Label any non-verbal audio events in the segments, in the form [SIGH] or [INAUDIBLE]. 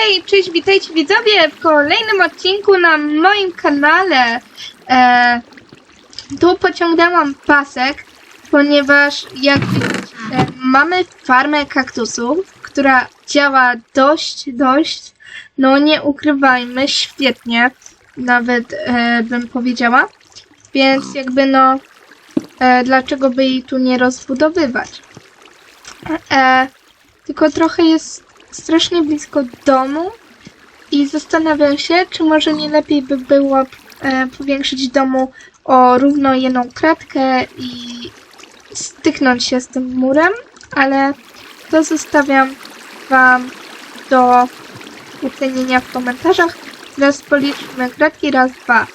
hej, cześć, witajcie widzowie w kolejnym odcinku na moim kanale. E, tu pociągnęłam pasek, ponieważ jak widzicie, mamy farmę kaktusów, która działa dość, dość, no nie ukrywajmy, świetnie, nawet e, bym powiedziała. Więc jakby no, e, dlaczego by jej tu nie rozbudowywać? E, tylko trochę jest strasznie blisko domu i zastanawiam się, czy może nie lepiej by było e, powiększyć domu o równo jedną kratkę i styknąć się z tym murem, ale to zostawiam Wam do ocenienia w komentarzach. Teraz policzmy kratki. Raz, dwa,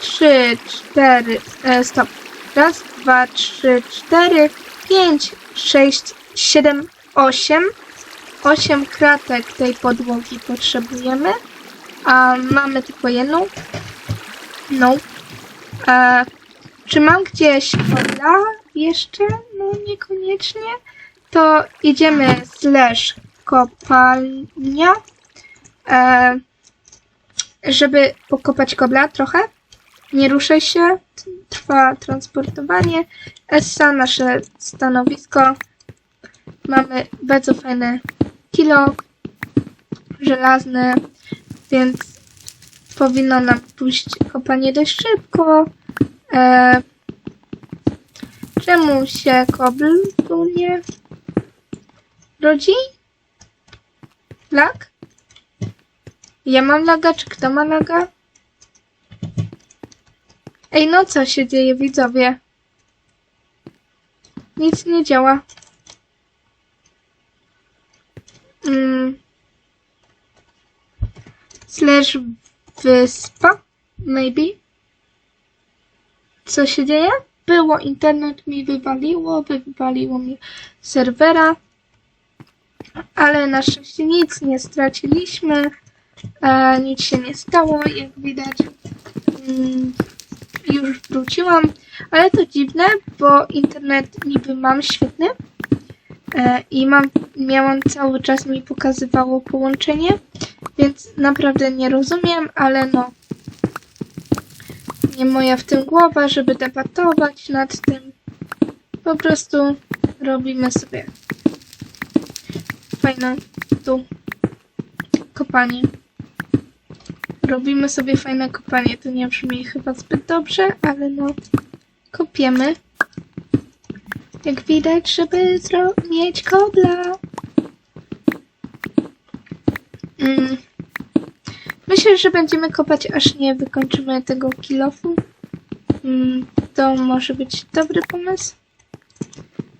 trzy, cztery, e, stop. Raz, dwa, trzy, cztery, pięć, sześć, siedem, osiem. 8 kratek tej podłogi potrzebujemy, a mamy tylko jedną. No. E, czy mam gdzieś kobla jeszcze? No niekoniecznie. To idziemy slash kopalnia, e, żeby pokopać kobla trochę. Nie ruszaj się. Trwa transportowanie. Essa, nasze stanowisko. Mamy bardzo fajne kilo żelazne, więc powinno nam pójść kopanie dość szybko. E, czemu się kobl tu nie rodzi? Lag? Ja mam laga, czy kto ma laga? Ej, no co się dzieje, widzowie? Nic nie działa. Mm. Slash wyspa? Maybe? Co się dzieje? Było, internet mi wywaliło, wywaliło mi serwera, ale na szczęście nic nie straciliśmy, e, nic się nie stało, jak widać. Mm, już wróciłam, ale to dziwne, bo internet niby mam świetny, i mam, miałam cały czas mi pokazywało połączenie, więc naprawdę nie rozumiem, ale no nie moja w tym głowa, żeby debatować nad tym. Po prostu robimy sobie fajne tu kopanie. Robimy sobie fajne kopanie. To nie brzmi chyba zbyt dobrze, ale no kopiemy. Jak widać, żeby mieć kobla. Mm. Myślę, że będziemy kopać, aż nie wykończymy tego kilofu. Mm. To może być dobry pomysł.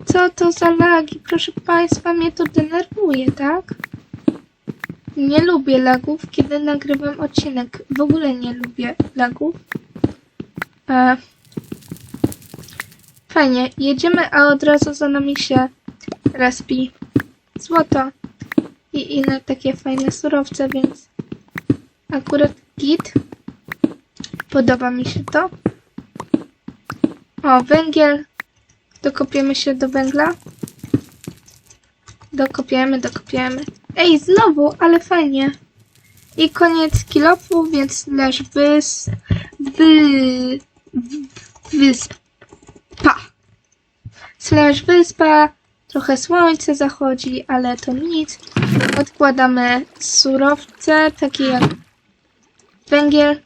Co to za lagi? Proszę Państwa, mnie to denerwuje, tak? Nie lubię lagów, kiedy nagrywam odcinek. W ogóle nie lubię lagów. E, Fajnie, jedziemy, a od razu za nami się respi złoto i inne takie fajne surowce, więc akurat git. Podoba mi się to. O, węgiel. Dokopiemy się do węgla. Dokopiemy, dokopiemy. Ej, znowu, ale fajnie. I koniec kilofu, więc nasz wys... Wy... Wysp. Slash wyspa, trochę słońce zachodzi, ale to nic. Odkładamy surowce, takie jak węgiel,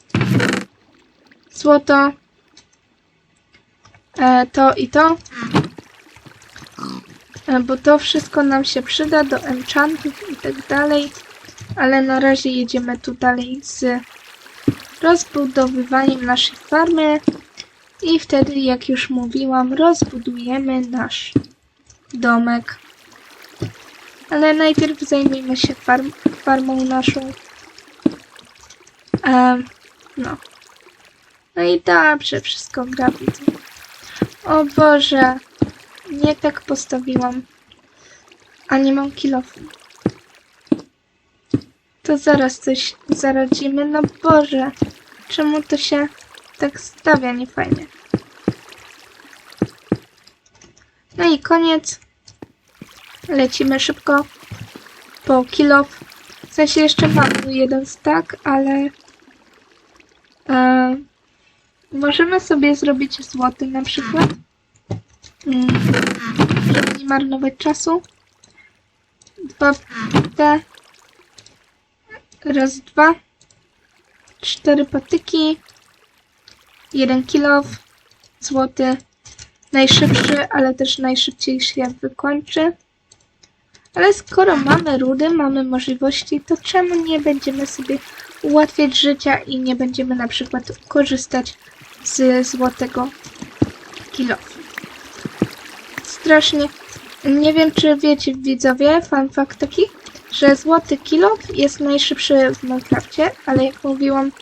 złoto, e, to i to. E, bo to wszystko nam się przyda do enchantów i tak dalej. Ale na razie jedziemy tu dalej z rozbudowywaniem naszej farmy. I wtedy, jak już mówiłam, rozbudujemy nasz domek. Ale najpierw zajmiemy się farm farmą naszą. Ehm, no. No i dobrze, wszystko gra. O Boże, nie tak postawiłam. A nie mam kilofu. To zaraz coś zaradzimy. No Boże, czemu to się tak stawia niefajnie. No i koniec. Lecimy szybko po kilof. sensie jeszcze mam jeden stack, ale e, możemy sobie zrobić złoty na przykład. Mm, żeby nie marnować czasu. Dwa te. Raz, dwa. Cztery patyki. Jeden kilo. Złoty. Najszybszy, ale też najszybciej się wykończy. Ale skoro mamy rudy, mamy możliwości, to czemu nie będziemy sobie ułatwiać życia i nie będziemy na przykład korzystać z złotego kilofu? Strasznie. Nie wiem, czy wiecie, widzowie, fun fact taki, że złoty kilof jest najszybszy w Minecrafcie, ale jak mówiłam,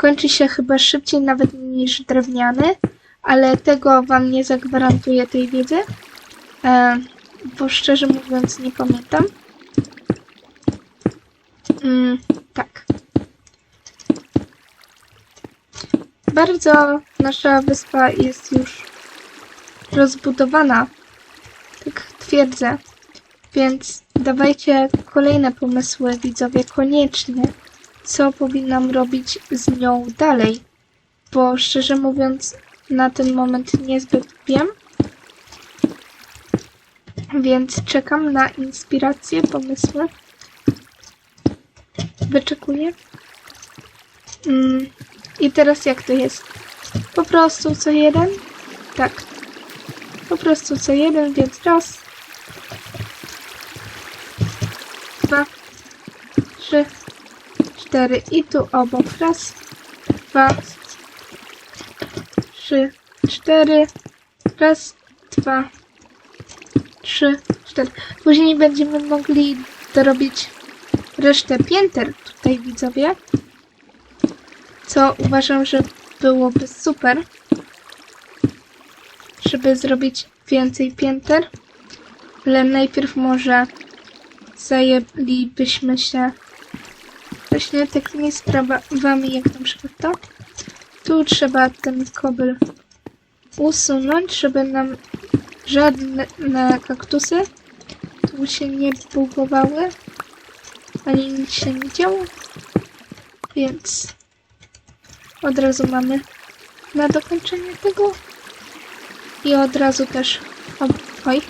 kończy się chyba szybciej nawet niż drewniany, ale tego wam nie zagwarantuję tej wiedzy, e, bo szczerze mówiąc nie pamiętam. Mm, tak. Bardzo nasza wyspa jest już rozbudowana, tak twierdzę, więc dawajcie kolejne pomysły, widzowie, koniecznie, co powinnam robić z nią dalej, bo szczerze mówiąc, na ten moment niezbyt wiem, więc czekam na inspiracje, pomysły. Wyczekuję. Mm, I teraz jak to jest? Po prostu co jeden? Tak. Po prostu co jeden, więc raz, dwa, trzy, cztery i tu obok. Raz, dwa, trzy, cztery. Raz, dwa, trzy, cztery. Później będziemy mogli dorobić resztę pięter tutaj widzowie. Co uważam, że byłoby super. Żeby zrobić więcej pięter. Ale najpierw może zajęlibyśmy się właśnie takimi sprawami jak na przykład to. Tu trzeba ten kobyl usunąć, żeby nam żadne kaktusy tu się nie bugowały, ani nic się nie działo. Więc od razu mamy na dokończenie tego. I od razu też, o, oj,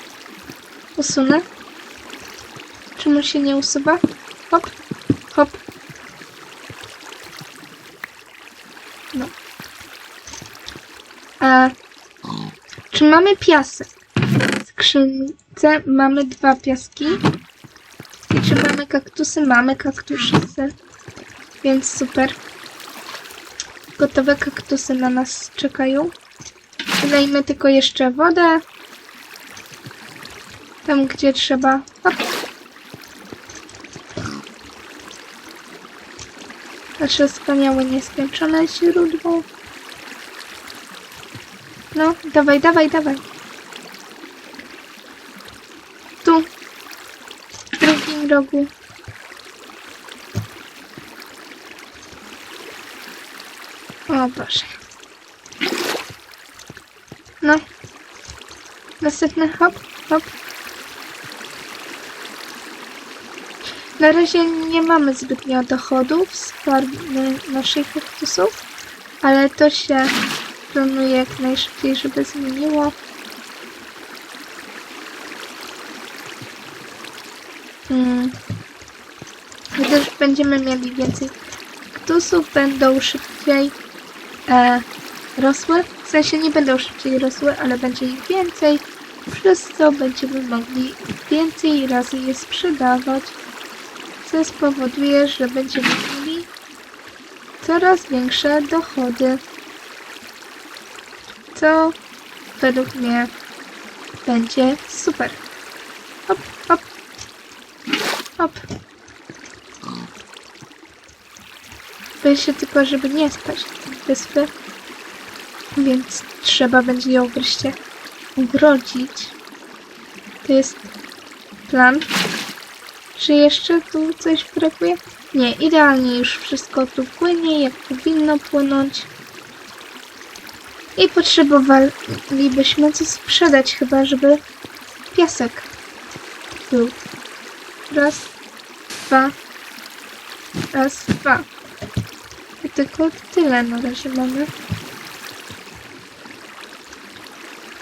usunę. Czemu się nie usuwa? Hop, hop. No. A czy mamy piasek? W skrzynce mamy dwa piaski. I czy mamy kaktusy? Mamy kaktusy. Więc super. Gotowe kaktusy na nas czekają. Wylejmy tylko jeszcze wodę. Tam, gdzie trzeba. Hop. Nasze wspaniałe, nieskończone źródło. No, dawaj, dawaj, dawaj. Tu. W drugim rogu. O Boże. No. Następny hop, hop. Na razie nie mamy zbytnio dochodów z farmy naszych kaktusów, ale to się planuje jak najszybciej, żeby zmieniło. Hmm. Gdyż będziemy mieli więcej kaktusów, będą szybciej e, rosły. W sensie nie będą szybciej rosły, ale będzie ich więcej, przez co będziemy mogli więcej razy je sprzedawać, co spowoduje, że będziemy mieli coraz większe dochody co według mnie będzie super. Hop, hop, hop. Boję się tylko, żeby nie spać wyspy, więc trzeba będzie ją wreszcie ogrodzić. To jest plan. Czy jeszcze tu coś brakuje? Nie, idealnie już wszystko tu płynie, jak powinno płynąć. I potrzebowalibyśmy coś sprzedać chyba, żeby piasek był. Raz, dwa, Raz, dwa. I tylko tyle na razie mamy.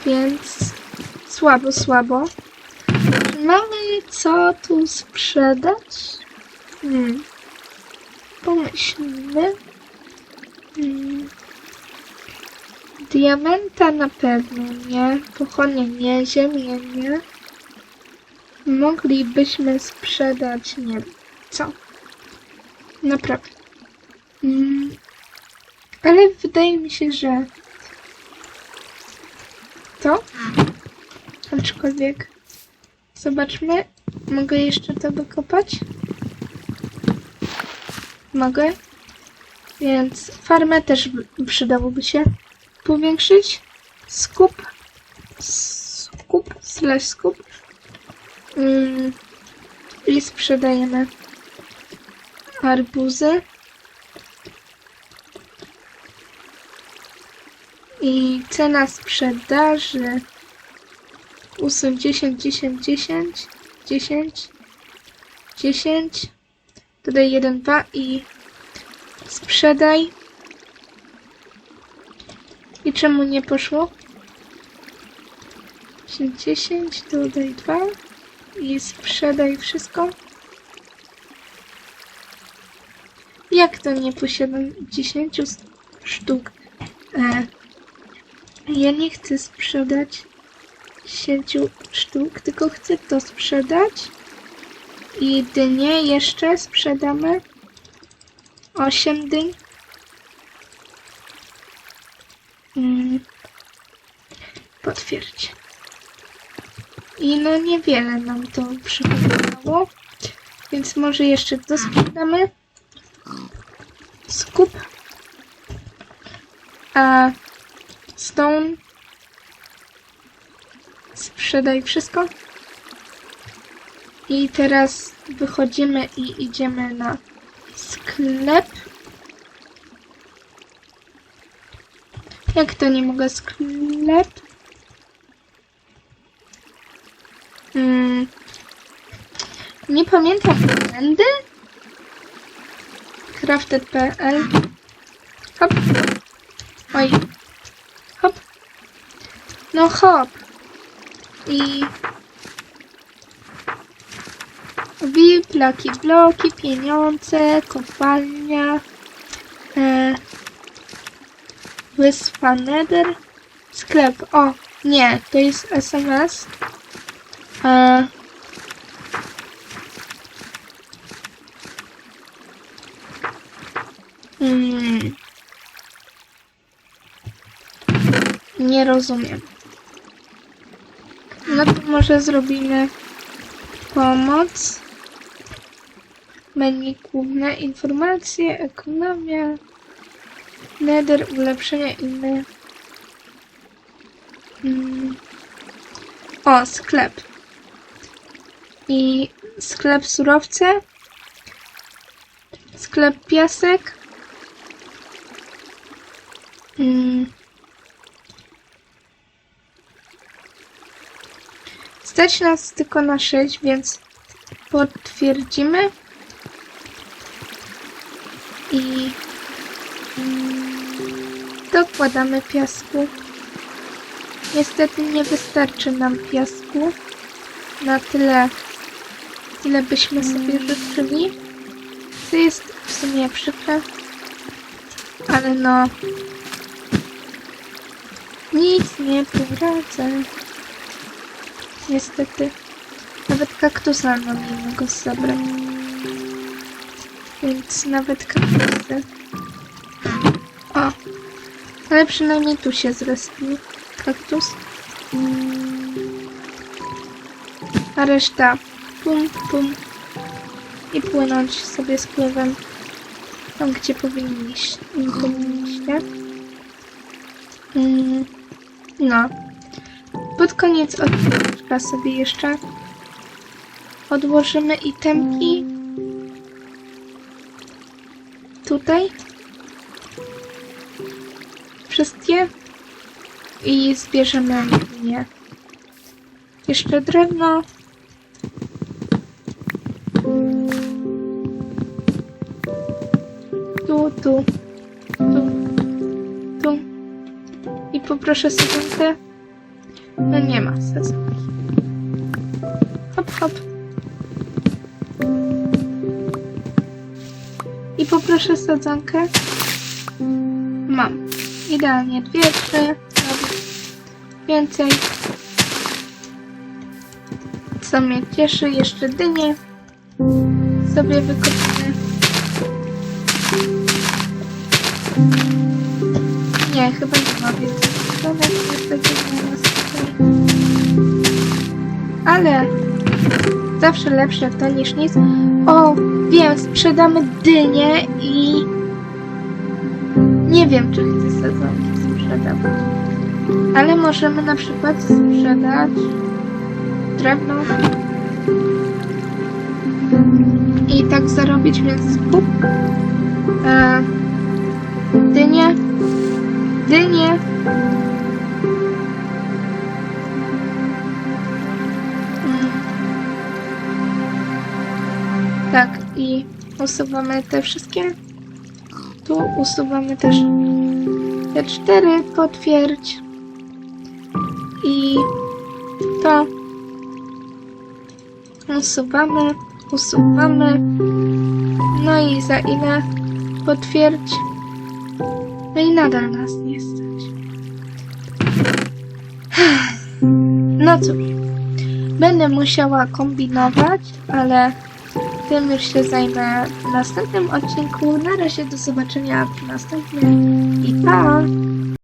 Więc słabo, słabo. Mamy co tu sprzedać? Hmm. Pomyślmy. Hmm. Diamenta na pewno nie. Pochodnie nie. Ziemię nie. Moglibyśmy sprzedać, nie wiem, co. Naprawdę. Mm. Ale wydaje mi się, że to. Aczkolwiek zobaczmy. Mogę jeszcze to wykopać? Mogę. Więc farmę też by- przydałoby się powiększyć. Skup. Skup. Slash skup. Mm. I sprzedajemy arbuzy. I cena sprzedaży usuń 10, 10, 10, 10, 10, dodaj 1, 2 i sprzedaj. Czemu nie poszło? 10, 10, dodaj 2 i sprzedaj wszystko. Jak to nie posiadam 10 sztuk? E, ja nie chcę sprzedać 10 sztuk, tylko chcę to sprzedać. I dynie jeszcze sprzedamy. 8 dyń. Mm. I no niewiele nam to przychodziło. Więc może jeszcze to sprzedamy. Skup. A Stone. Sprzedaj wszystko. I teraz wychodzimy i idziemy na sklep. Jak to nie mogę sklep? Hmm. Nie pamiętam komendy. Crafted.pl Hop. Oj. Hop. No hop. I... Wi, bloki, bloki, pieniądze, kopalnia, e, wyspa Nether, sklep, o, nie, to jest SMS, e, mm, nie rozumiem. No to może zrobimy pomoc. Menu główne, informacje, ekonomia, nether, ulepszenia inne. Mm. O, sklep. I sklep surowce. Sklep piasek. Mm. Stać nas tylko na 6, więc potwierdzimy. I dokładamy piasku. Niestety nie wystarczy nam piasku na tyle, ile byśmy sobie życzyli. To jest w sumie przykre, ale no nic nie poradzę. Niestety. Nawet kaktusa mam innego zabrać. Więc nawet kaktusy. O. Ale przynajmniej tu się zrespił kaktus. A reszta pum, pum. I płynąć sobie z pływem tam, gdzie powinniście. powinniście. Mm, no. Pod koniec odcinka sobie jeszcze odłożymy itemki tutaj wszystkie i zbierzemy je. Jeszcze drewno. tu, tu, tu, tu. I poproszę sadzonkę. No nie ma sadzonki. Hop, hop. I poproszę sadzonkę. Mam. Idealnie dwie, trzy, więcej. Co mnie cieszy, jeszcze dynię sobie wykopimy. Nie, chyba nie ma więcej Ale zawsze lepsze to niż nic. O, wiem, sprzedamy dynię i nie wiem, czy chcę sadzonki sprzedawać. Ale możemy na przykład sprzedać drewno i tak zarobić, więc kup e, dynię, dynię. I usuwamy te wszystkie. Tu usuwamy też te cztery, potwierdź. I to usuwamy, usuwamy. No i za ile potwierdź. No i nadal nas nie stać. [SIGHS] No cóż, będę musiała kombinować, ale tym już się zajmę w następnym odcinku. Na razie do zobaczenia w następnym i pa!